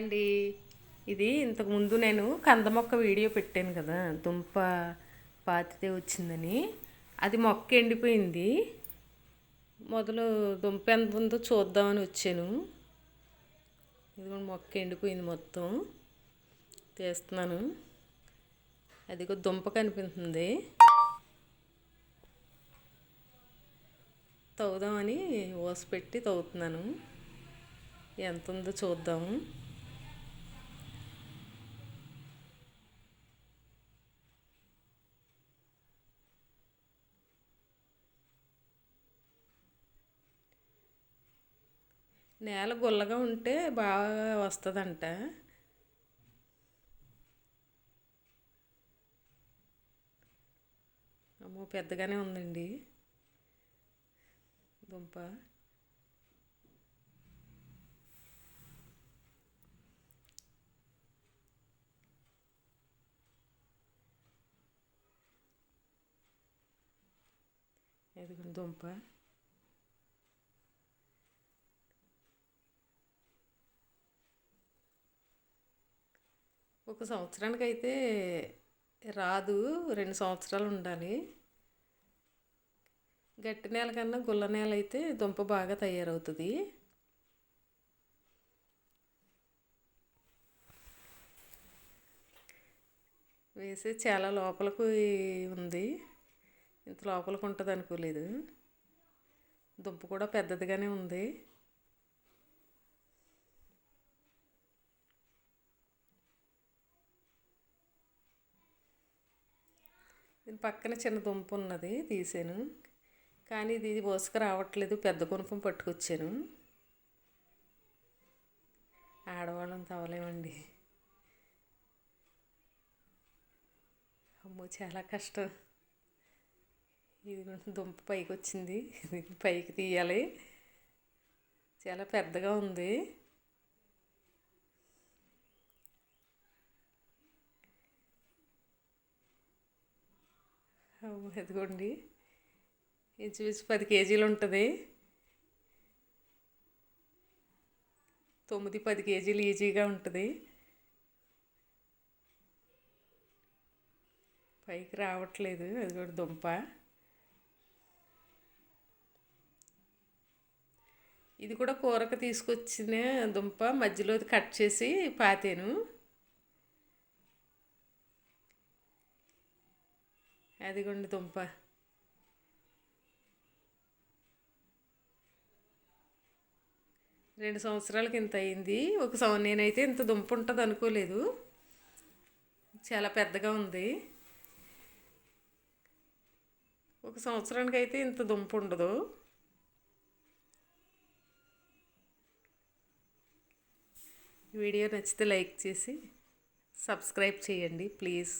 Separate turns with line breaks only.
అండి ఇది ఇంతకుముందు నేను కంద మొక్క వీడియో పెట్టాను కదా దుంప పాతితే వచ్చిందని. అది మొక్క ఎండిపోయింది. మొదలు దుంప ఎంత ఉందో చూద్దామని వచ్చాను. ఇది కూడా మొక్క ఎండిపోయింది మొత్తం. తీస్తున్నాను. అదిగో దుంప కనిపిస్తుంది. తవ్వుదామని ఓసి పెట్టి తవ్వుతున్నాను. ఎంత ఉందో చూద్దాము. నేల గుల్లగా ఉంటే బాగా వస్తుందంట. అమ్మో పెద్దగానే ఉందండి. దుంప. ఎదుగుని దుంప. ఒక సంవత్సరానికి అయితే రాదు రెండు సంవత్సరాలు ఉండాలి. గట్టి నేల కన్నా గుల్ల నేల అయితే దుంప బాగా తయారవుతుంది. వేసి చాలా లోపలకు ఉంది. ఇంత లోపలికి ఉంటుంది అనుకోలేదు దుంప కూడా పెద్దదిగానే ఉంది. దీని పక్కన చిన్న దుంప ఉన్నది తీసాను. కానీ ఇది పోసుకు రావట్లేదు పెద్ద గుణపం పట్టుకొచ్చాను. ఆడవాళ్ళం తవలేమండి అమ్మో చాలా కష్టం. ఇది దుంప పైకి వచ్చింది పైకి తీయాలి. చాలా పెద్దగా ఉంది. ఎదుగోండి ఇంచుమించు పది కేజీలు ఉంటుంది. తొమ్మిది పది కేజీలు ఈజీగా ఉంటుంది. పైకి రావట్లేదు. అది కూడా దుంప. ఇది కూడా కూరకు తీసుకొచ్చిన దుంప. మధ్యలో కట్ చేసి పాతాను. అదిగోండి దుంప. రెండు సంవత్సరాలకి ఇంత అయింది. ఒక సంవ నేనైతే ఇంత దుంప ఉంటుంది అనుకోలేదు. చాలా పెద్దగా ఉంది. ఒక సంవత్సరానికి అయితే ఇంత దుంప ఉండదు. వీడియో నచ్చితే లైక్ చేసి సబ్స్క్రైబ్ చేయండి ప్లీజ్.